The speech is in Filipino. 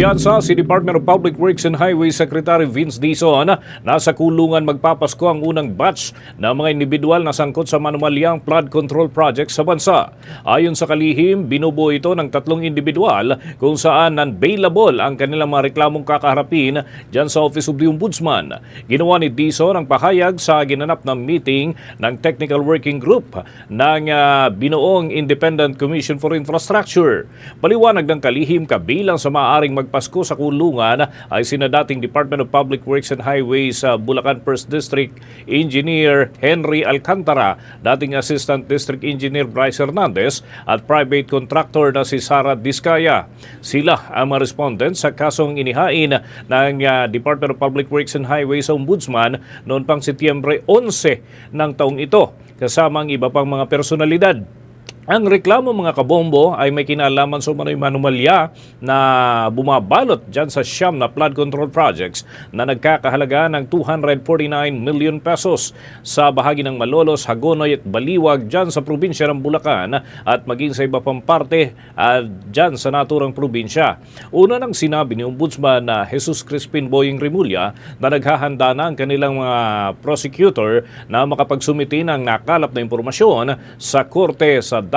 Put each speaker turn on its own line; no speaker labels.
Kumpiyansa si Department of Public Works and Highways Secretary Vince Dizon na sa kulungan magpapasko ang unang batch ng mga individual na sangkot sa manumalyang flood control project sa bansa. Ayon sa kalihim, binubuo ito ng tatlong individual kung saan non-bailable ang kanilang mga reklamong kakaharapin dyan sa Office of the Ombudsman. Ginawa ni Dizon ang pahayag sa ginanap ng meeting ng Technical Working Group ng ah, binuong Independent Commission for Infrastructure. Paliwanag ng kalihim kabilang sa maaaring magpasko sa kulungan ay sina dating Department of Public Works and Highways sa Bulacan First District Engineer Henry Alcantara, dating Assistant District Engineer Bryce Hernandez at private contractor na si Sara Discaya. Sila ang mga respondents sa kasong inihain ng ah, Department of Public Works and Highways Ombudsman noon pang Setyembre 11 ng taong ito kasama ang iba pang mga personalidad. Ang reklamo mga kabombo ay may kinalaman sa umano'y manumalya na bumabalot dyan sa siyam na flood control projects na nagkakahalaga ng 249 million pesos sa bahagi ng Malolos, Hagonoy at Baliwag dyan sa probinsya ng Bulacan at maging sa iba pang parte at dyan sa naturang probinsya. Una nang sinabi ni Ombudsman na Jesus Crispin Boying Rimulya na naghahanda na ang kanilang mga prosecutor na makapagsumiti ng nakalap na impormasyon sa korte sa